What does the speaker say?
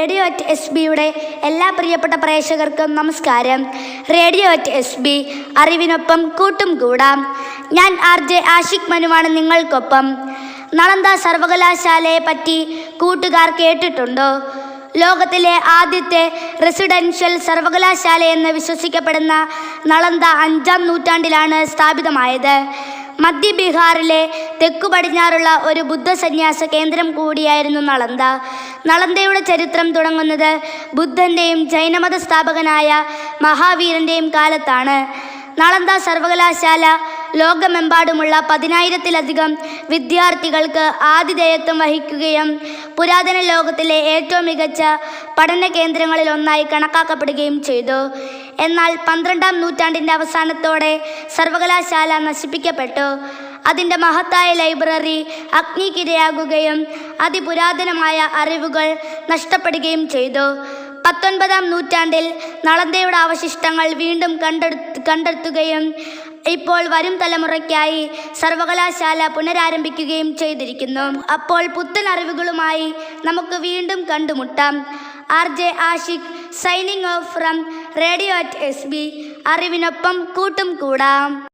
Radio at S ബിയുടെ എല്ലാ പ്രിയപ്പെട്ട പ്രേക്ഷകർക്കും നമസ്കാരം. റേഡിയോ അറ്റ് എസ് ബി അറിവിനൊപ്പം കൂട്ടും കൂടാം. ഞാൻ ആർ ജെ ആഷിഖ് മനുവാണ് നിങ്ങൾക്കൊപ്പം. നളന്ദ സർവകലാശാലയെ പറ്റി കൂട്ടുകാർ കേട്ടിട്ടുണ്ടോ? ലോകത്തിലെ ആദ്യത്തെ റെസിഡൻഷ്യൽ സർവകലാശാലയെന്ന് വിശ്വസിക്കപ്പെടുന്ന നളന്ദ അഞ്ചാം നൂറ്റാണ്ടിലാണ് സ്ഥാപിതമായത്. മധ്യ ബീഹാറിലെ തെക്കു പടിഞ്ഞാറുള്ള ഒരു ബുദ്ധസന്യാസ കേന്ദ്രം കൂടിയായിരുന്നു നളന്ദ. നളന്ദയുടെ ചരിത്രം തുടങ്ങുന്നത് ബുദ്ധന്റെയും ജൈനമത സ്ഥാപകനായ മഹാവീരന്റെയും കാലത്താണ്. നളന്ദ സർവകലാശാല ലോകമെമ്പാടുമുള്ള പതിനായിരത്തിലധികം വിദ്യാർത്ഥികൾക്ക് ആതിഥേയത്വം വഹിക്കുകയും പുരാതന ലോകത്തിലെ ഏറ്റവും മികച്ച പഠന കേന്ദ്രങ്ങളിൽ ഒന്നായി കണക്കാക്കപ്പെടുകയും ചെയ്തു. എന്നാൽ പന്ത്രണ്ടാം നൂറ്റാണ്ടിന്റെ അവസാനത്തോടെ സർവകലാശാല നശിപ്പിക്കപ്പെട്ടു. അതിന്റെ മഹത്തായ ലൈബ്രറി അഗ്നിക്കിരയാകുകയും അതിപുരാതനമായ അറിവുകൾ നഷ്ടപ്പെടുകയും ചെയ്തു. പത്തൊൻപതാം നൂറ്റാണ്ടിൽ നളന്തയുടെ അവശിഷ്ടങ്ങൾ വീണ്ടും കണ്ടെടുത്ത് കണ്ടെത്തുകയും ഇപ്പോൾ വരും തലമുറയ്ക്കായി സർവകലാശാല പുനരാരംഭിക്കുകയും ചെയ്തിരിക്കുന്നു. അപ്പോൾ പുത്തൻ അറിവുകളുമായി നമുക്ക് വീണ്ടും കണ്ടുമുട്ടാം. R J Ashiq signing off from radio at S B അറിവിനൊപ്പം കൂട്ടും കൂടാം.